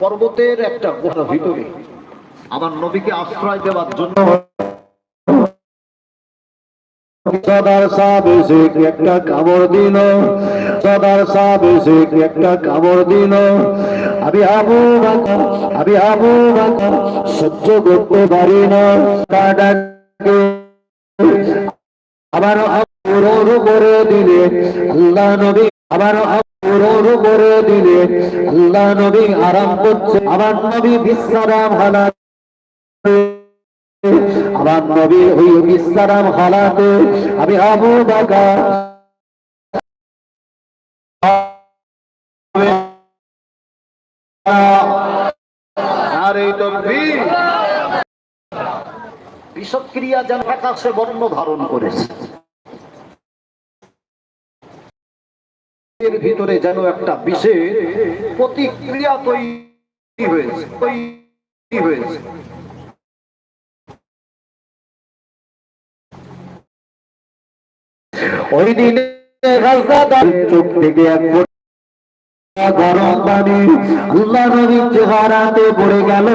পর্বতের একটা গুহার ভিতরে আমার নবীকে আশ্রয় দেওয়ার জন্য সদার সাহেব একটা কামড় দিল। সদার সাহেব একটা কামড় দিল। আমি আবু আমি আবু সহ্য করতে পারি না। আবার করে দিলে আল্লাহ নবী আবার করে দিলে আল্লাহ নবী আরাম করছে আমার নবী বিশ্রাম হালা আমার নবী ওই বিশ্রাম হালাতে, আমি আবু তকবীর বিষক্রিয়া যেন আকাশে বর্ণ ধারণ করেছে। এর ভিতরে যেন একটা বিশেষ প্রতিক্রিয়া তৈরি হয়েছে তৈরি হয়েছে। ওই দিনে চোখ থেকে এক গরম পানি আল্লাহ নবীর চেহারাতে পড়ে গেল।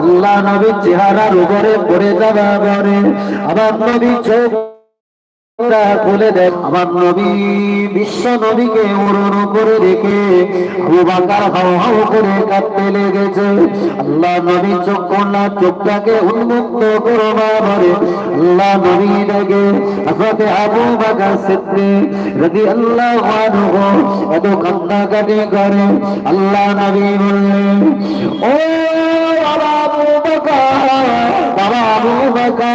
আল্লাহ নবীর চেহারার উপরে পড়ে পরে আবার। নবী চোখ খুলে দেখ, আমার নবী বিশ্ব নবীকে ওরণ করে রেখে আবু বাকার হাও হাও করে কাঁদতে লেগেছে। আল্লাহ নবী চোখ করলা চোখটাকে উন্মুক্ত করবা ধরে আল্লাহ নবী দেখে আসতে আবু বাকার সিদ্ধি যদি আল্লাহ আনহু এত কান্নাকাটি করে। আল্লাহ নবী বললেন, ও আবু বাকার আবু বাকা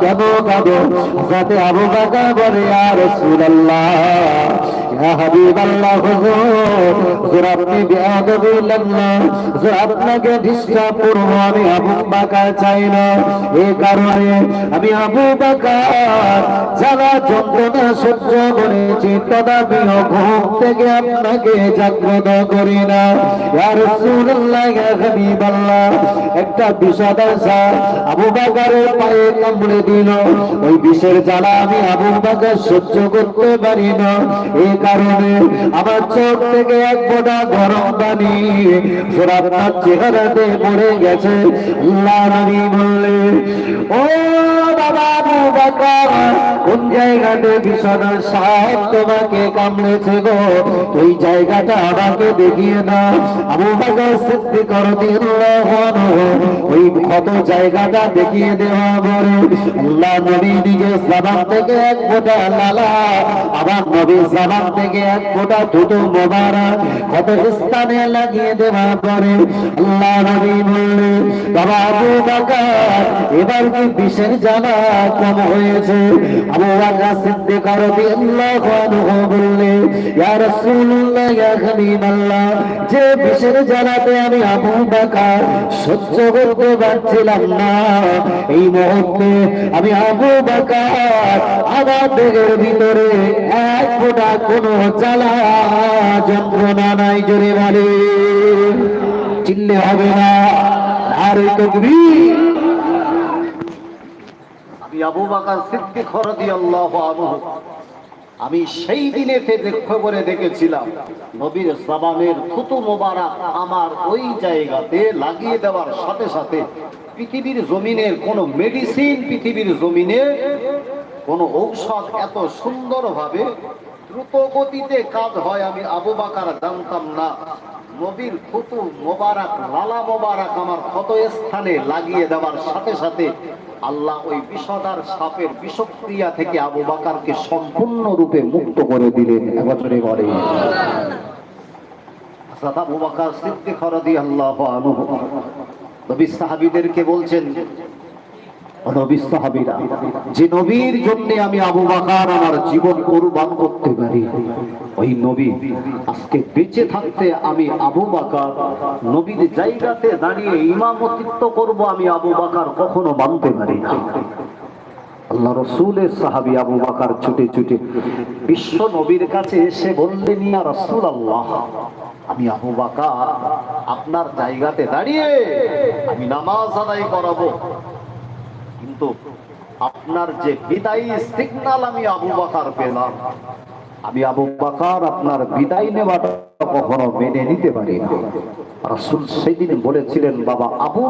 কেন কাবো সাথে আবু বাকা বলে আর রাসূলুল্লাহ। ইয়া হাবিবাল্লাহ হুজুর হুজুর আমি আবু চাই না। কারণে আমি আবু বাকা যারা যন্ত্রণা সহ্য করেছি তদাপিও ঘুম থেকে আপনাকে জাগ্রত করি না। ইয়া হাবিবাল্লাহ, একটা বিষাদ আসা আবু বাকারের পায়ে কামড়ে দিল। ওই বিষের জ্বালা আমি আবু বাকার সহ্য করতে পারি না। এই কারণে আমার চোখ থেকে এক ফোঁটা গরম পানি আপনার চেহারাতে পড়ে গেছে। আল্লাহ ও বাবা কোন জায়গাতে বিষণের সাপ তোমাকে কামড়েছে গো? ওই জায়গাটা আমাকে দেখিয়ে না আবু সিদ্ধি ওই ক্ষত জায়গাটা দেখিয়ে দেওয়া পরে আল্লাহ নবী দিকে সাবান থেকে এক ফোঁটা লালা আবার নবী সাবান থেকে এক ফোঁটা দুটো মোবারক। ক্ষত স্থানে লাগিয়ে দেওয়া পরে আল্লাহ নবী বাবা আবু বাকার, এবার কি বিষের জ্বালা কম হয়েছে? আবু বাকার সিদ্ধি করো আল্লাহ বললে ইয়া রাসূলুল্লাহ, ইয়া হাবিবাল্লাহ, যে আমি আবু বাকার সহ্য করতে পারছিলাম না, এই মুহূর্তে আমি আবু বাকার আমার দেহের ভিতরে এক ফোঁটা যন্ত্রণা নাই জোরে বলে। চিনলে হবে না, আর ওই তকবীর। আমি আবু বাকার সিদ্দিক রাদিয়াল্লাহু আনহু। আমি সেই দিনে লক্ষ্য করে দেখেছিলাম, নবীর সাবানের থুতু মোবারক আমার ওই জায়গাতে লাগিয়ে দেওয়ার সাথে সাথে পৃথিবীর জমিনের কোন মেডিসিন পৃথিবীর জমিনে কোন ঔষধ এত সুন্দরভাবে দ্রুত গতিতে কাজ হয়, আমি আবু বাকার জানতাম না। নবীর থুতু মোবারক, লালা মোবারক আমার ক্ষত স্থানে লাগিয়ে দেওয়ার সাথে সাথে আল্লাহ ওই বিষদার সাপের বিষক্রিয়া থেকে আবু বাকারকে সম্পূর্ণরূপে মুক্ত করে দিলেন বলে হযরত আবু বকর সিদ্দিক রাদিয়াল্লাহু আনহু, নবী সাহাবীদেরকে বলছেন ও নবী যে নবীর জন্য আমি আবু বকর আমার জীবন কুরবান করতে পারি। ওই নবী আজকে বেঁচে থাকতে আমি আবু বকর, নবীর জায়গাতে দাঁড়িয়ে ইমামতিত্ব করব আমি আবু বকর কখনো মানতে পারি না। আল্লাহ রসুলের সাহাবি আবু বাকার ছুটে ছুটে বিশ্ব নবীর কাছে এসে বললেন রসুল আল্লাহ আমি আবু বাকার, আপনার জায়গাতে দাঁড়িয়ে আমি নামাজ আদায় করাবো। কিন্তু আপনার যে বিদায়ী সিগনাল আমি আবু বাকার পেলাম, আমি আবু বাকার আপনার বিদায় নেওয়াটা কখনো মেনে নিতে পারি না রাসূল সেদিন বলেছিলেন, বাবা আবু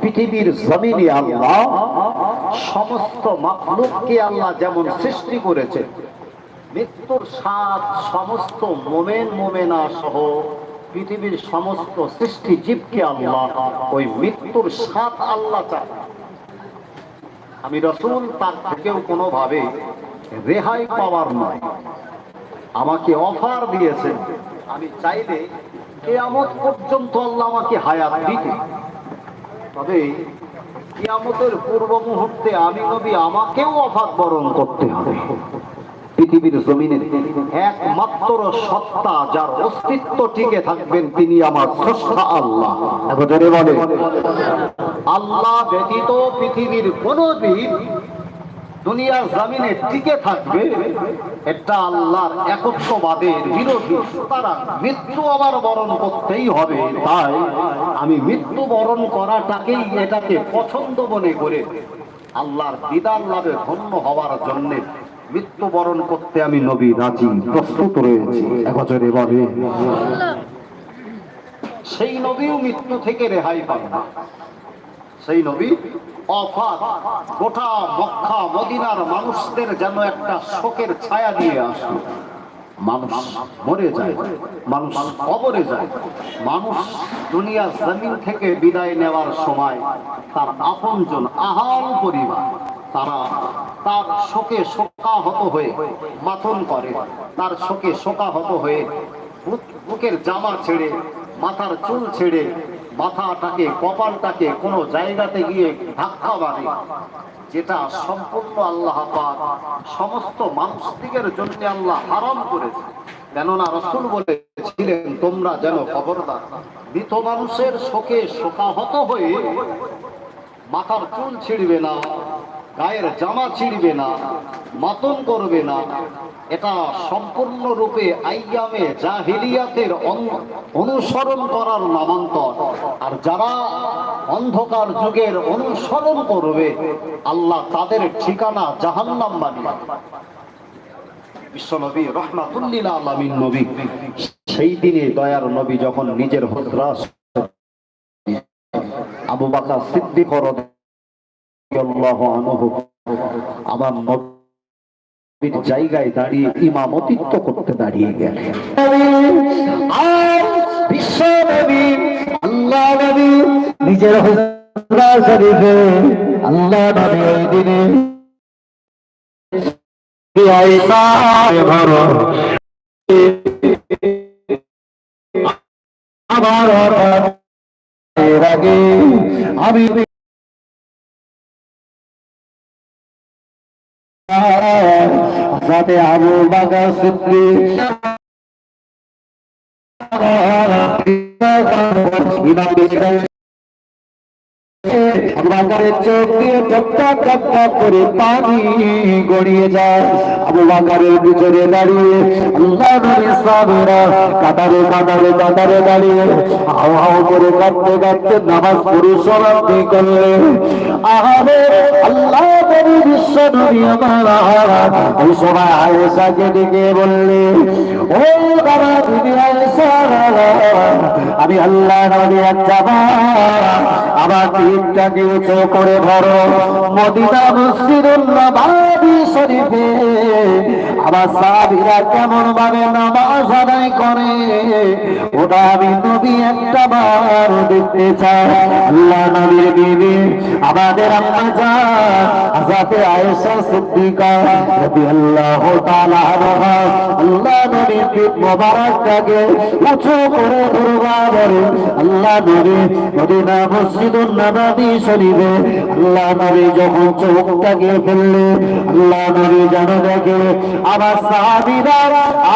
পৃথিবীর জমিনে আল্লাহ সমস্ত আল্লাহ যেমন সৃষ্টি করেছেন মৃত্যুর স্বাদ সমস্ত মোমেন মোমেনা সহ পৃথিবীর সমস্ত সৃষ্টি জীবকে আল্লাহ ওই মৃত্যুর সাত আল্লাহ চায়। আমি রসুল তার থেকেও কোনোভাবে রেহাই পাওয়ার নয়। আমাকে অফার দিয়েছেন, আমি চাইলে কেয়ামত পর্যন্ত আল্লাহ আমাকে হায়াত দিতে তবে কিয়ামতের পূর্ব মুহূর্তে আমি নবী, আমাকেও অফাত বরণ করতে হবে। পৃথিবীর জমিনে একমাত্র সত্তা যার অস্তিত্ব টিকে থাকবেন তিনি আমার আল্লাহ। আল্লাহ ব্যতীত পৃথিবীর কোন জীব দুনিয়ার জামিনে টিকে থাকবে এটা আল্লাহর একত্ববাদের বিরোধী সুতরাং মৃত্যু আবার বরণ করতেই হবে। তাই আমি মৃত্যু বরণ করাটাকেই এটাকে পছন্দ মনে করে আল্লাহর দিদার লাভে ধন্য হওয়ার জন্য মৃত্যুবরণ করতে আমি নবী রাজি প্রস্তুত রয়েছি একজনে বলে সেই নবীও মৃত্যু থেকে রেহাই পাবে না। সেই নবী অফাত গোটা মক্কা, মদিনার মানুষদের যেন একটা শোকের ছায়া দিয়ে আসে মানুষ মরে যায়, মানুষ কবরে যায়, মানুষ দুনিয়ার জমিন থেকে বিদায় নেওয়ার সময় তার আপনজন আহাল পরিবার, তারা তার শোকে শোকাহত হয়ে মাথন করে, তার শোকে শোকাহত হয়ে বুক- বুকের জামা ছেড়ে, মাথার চুল ছেড়ে মাথাটাকে, কপালটাকে কোনো জায়গাতে গিয়ে ধাক্কা মারে। যেটা সম্পূর্ণ আল্লাহ পাক সমস্ত মানুষদিগের জন্য আল্লাহ হারাম করেছে। কেননা রসুল বলেছিলেন, তোমরা যেন খবরদার। মৃত মানুষের শোকে শোকাহত হয়ে মাথার চুল ছিঁড়বে না। গায়ের জামা ছিঁড়বে না মাতন করবে না। এটা সম্পূর্ণরূপে আইয়ামে জাহিলিয়াতের অনুসরণ করার নামান্তর। আর যারা অন্ধকার যুগের অনুসরণ করবে, আল্লাহ তাদের ঠিকানা জাহান্নাম বানিয়ে বিশ্বনবী রহমাতুল্লিল আলামিন নবী, সেই দিনে দয়ার নবী যখন নিজের আবু বাকা সিদ্দিক আমার নবীর জায়গায় দাঁড়িয়ে ইমামতিত্ব করতে দাঁড়িয়ে গেলেন। আল্লাহ নবী, নিজের আল্লাহ দিনে আমার আগে আমি সাথে আবু বাকা সিদ্দিক। বাগারের চোখ দিয়ে টপটপ টপটপ করে পানি গড়িয়ে যায়। আবু বাগারের পিছনে দাঁড়িয়ে আল্লাহ কাতারে কাতারে কাতারে দাঁড়িয়ে হাও করে কাঁদতে কাঁদতে নামাজ পড়ে সমাপ্তি করলেন। আহারে আল্লাহ আমার ওই সময় আয়েশাকে আমি আল্লাহ আমার দিনটাকে উঁচু করে ধরো। মদিনা মসজিদুল নবাবি শরীফে আমার সাহাবীরা কেমন ভাবে নামাজ আদায় করে, ওটা আমি নবী একটা বার দেখতে চাই। আল্লাহ নবীর বিবি আমাদের আম্মা জান আজাতে আয়েশা সিদ্দিকা রাদিয়াল্লাহু তাআলা আনহা, আল্লাহ নবীর পিঠ মোবারকটাকে উঁচু করে ধরবা বলে আল্লাহ নবী মদিনা মসজিদুল নববী শরীফে, আল্লাহ নবী যখন চোখটাকে ফেললে, আল্লাহ নবী যেন দেখে, আমার সাহাবীরা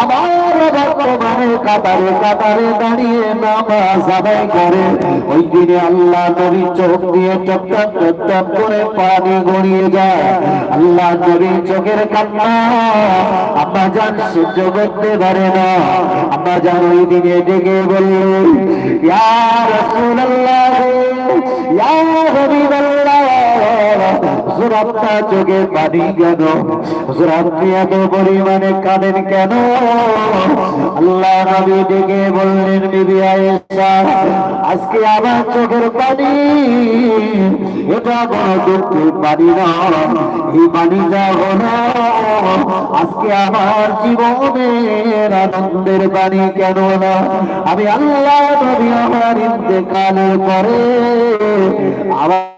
আমার বর্তমানে কাতারে কাতারে দাঁড়িয়ে নামাজ আদায় করে। ওই দিনে আল্লাহ নবী চোখ দিয়ে টপটপ করে পানি গড়িয়ে যায়। আল্লাহ নবী চোখের কান্না। আম্মা যান সহ্য করতে পারে না। আম্মা যান ওই দিনে ডেকে বললেন ইয়া রাসূলুল্লাহ, ইয়া হাবিবাল্লাহ আপনার চোখে পানি কেন? হুজুর এত পরিমাণে কাঁদেন কেন? আল্লাহ নবী ডেকে বললেন বিবি আয়েশা, আজকে আমার চোখের পানি, এটা কোনো দুঃখের পানি না। এই পানিটা হলো আজকে আমার জীবনের আনন্দের পানি, কেন না? আমি আল্লাহ নবী আমার ইন্তেকালের পরে আমার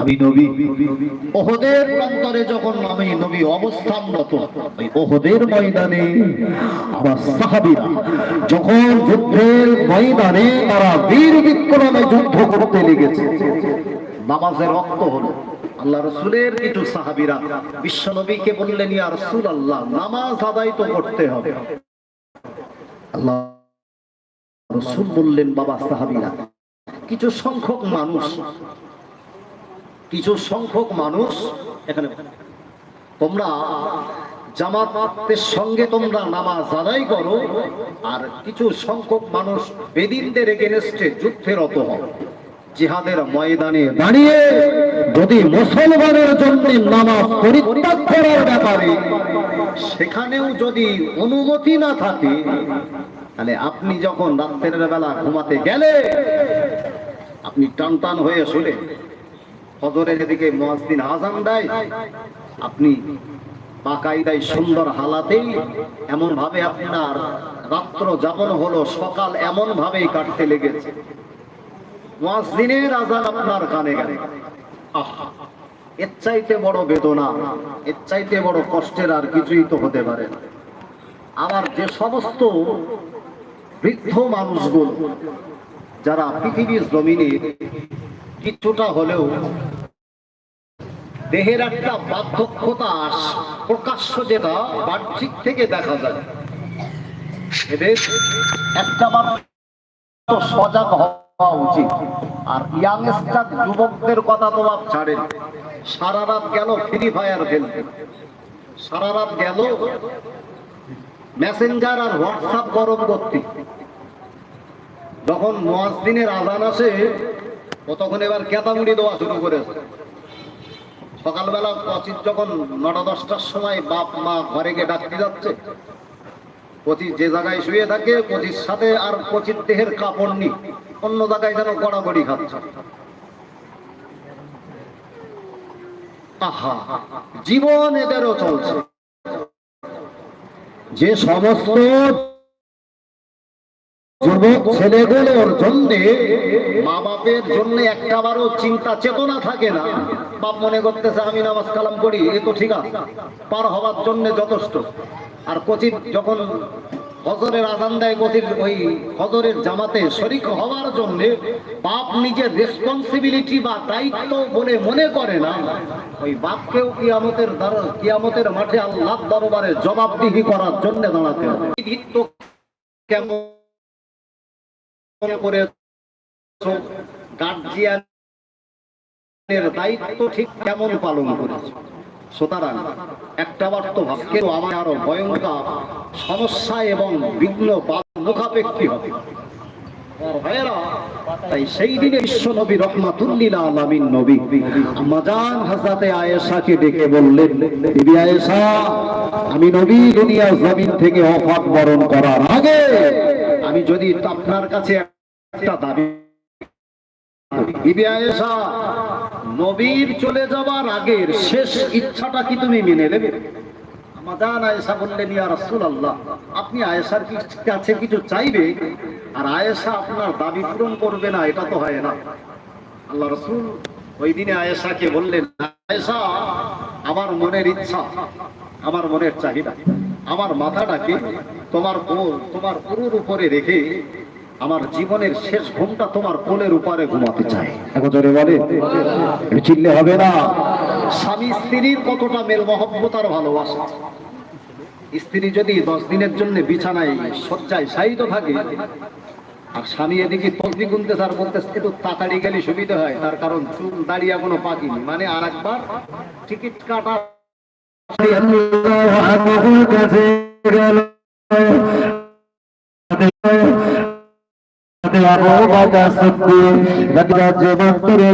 আমি নবী। ওহদের প্রান্তরে যখন আমি নবী অবস্থানরত ওহদের ময়দানে আমার সাহাবীরা যখন যুদ্ধের ময়দানে তারা বীর বিক্রমে যুদ্ধ করতে লেগেছে, নামাজের রক্ত হলো। আল্লাহ রসুলের কিছু সাহাবিরা বিশ্ব নবীকে বললেন, ইয়া রসুল আল্লাহ নামাজ আদায় তো করতে হবে। আল্লাহ রসুল বললেন, বাবা সাহাবিরা, কিছু সংখ্যক মানুষ কিছু সংখ্যক মানুষ এখানে। তোমরা জামাতের সঙ্গে তোমরা নামাজ আদায় করো, আর কিছু সংখ্যক মানুষ বেদিনদের এগেনস্টে যুদ্ধে রত হও। জিহাদের ময়দানে দাঁড়িয়ে যদি মুসলমানের জন্য নামাজ পরিত্যাগ করার ব্যাপারে সেখানেও যদি অনুমতি না থাকে, তাহলে আপনি যখন রাত্রের বেলা ঘুমাতে গেলে, আপনি টান টান হয়ে শুলে। ফজরের দিকে মহাসদিন আজান দেয়। আপনি বাকাইদায় সুন্দর হালাতেই এমন ভাবে আপনার রাত্র যাপন হলো, সকাল এমন ভাবেই কাটতে লেগেছে। মহাসদিনের আজান আপনার কানে আহা, এর চাইতে বড় বেদনা, এর চাইতে বড় কষ্টের আর কিছুই তো হতে পারে না। আবার যে সমস্ত বৃদ্ধ মানুষগুলো, যারা পৃথিবীর জমিনে কিছুটা হলেও দেহের একটা বার্ধক্যতা প্রকাশ্য যেটা বাহ্যিক থেকে দেখা যায়। এদের সজাগ হওয়া উচিত। আর ইয়াংস্টার যুবকদের কথা গেল ফ্রি ফায়ার খেলতে। গেল আর হোয়াটসঅ্যাপ গরম করতে। যখন দিনের আজান আসে, ততক্ষণ এবার কেতামুড়ি দেওয়া শুরু করেছে। সকালবেলা কচিত যখন নটা দশটার সময় বাপ, মা ঘরে গিয়ে ডাকতে যাচ্ছে, পঁচিশ যে জায়গায় শুয়ে থাকে, পঁচিশ সাথে আর পঁচিশ দেহের কাপড় নি অন্য জায়গায় যেন গড়াগড়ি খাচ্ছে। আহা, জীবন এদেরও চলছে। যে সমস্ত যুবক ছেলেগুলোর জন্য। মা বাপের জন্য একটাবারও চিন্তা চেতনা থাকে না। বাপ মনে করতেছে, আমি নামাজ কালাম করি, এ তো ঠিক আছে। পার হওয়ার জন্য যথেষ্ট। আর কচিত যখন হজরের আজান দেয় কচির ওই হজরের জামাতে শরিক হওয়ার জন্য বাপ নিজের রেসপন্সিবিলিটি বা দায়িত্ব বলে মনে করে না। ওই বাপকেও কিয়ামতের কিয়ামতের মাঠে আল্লাহ দরবারে জবাবদিহি করার জন্য দাঁড়াতে হবে। কেমন করে গার্জিয়ানের দায়িত্ব ঠিক কেমন পালন সুতরাং একটা ভাগ্যেও আমার আরও ভয়ঙ্কর সমস্যা এবং বিঘ্ন মুখাপেক্ষী হবে। তাই সেই দিনে বিশ্ব নবী রহমাতুল্লিল আলামিন নবী আমাজান হাজরাতে আয়েশাকে ডেকে বললেন আয়েশা, আমি নবী দুনিয়া জমিন থেকে অফাত বরণ করার আগে আমি যদি আপনার কাছে একটা দাবি নবীর চলে যাবার আগের শেষ ইচ্ছাটা কি তুমি মেনে নেবে? আয়েশা বললেন রাসূলুল্লাহ, আপনি আয়েশার কাছে কিছু চাইবে? আর আয়েশা আপনার দাবি পূরণ করবে না, এটা তো হয় না। আল্লাহ রসুল ওই দিনে আয়েশাকে বললেন, আয়েশা, আমার মনের ইচ্ছা, আমার মনের চাহিদা, আমার মাথাটাকে তোমার তোমার পুরোর উপরে রেখে আমার জীবনের শেষ ঘুমটা তোমার কোলের উপরে ঘুমাতে চাই জোরে বলে চিল্লে হবে না। স্বামী স্ত্রীর কতটা মেল মহব্বত আর ভালোবাসা। স্ত্রী যদি দশ দিনের জন্য বিছানায় শয্যায় শায়িত থাকে আর স্বামী এদিকে তসবি গুনতে স্যার বলতে একটু তাড়াতাড়ি গেলে সুবিধা হয় তার কারণ চুল দাঁড়িয়ে এখনও পাকিনি। মানে আর একবার টিকিট কাটা কাছে গেল। আবু বকর সিদ্দিক রাদিয়াল্লাহু আনহু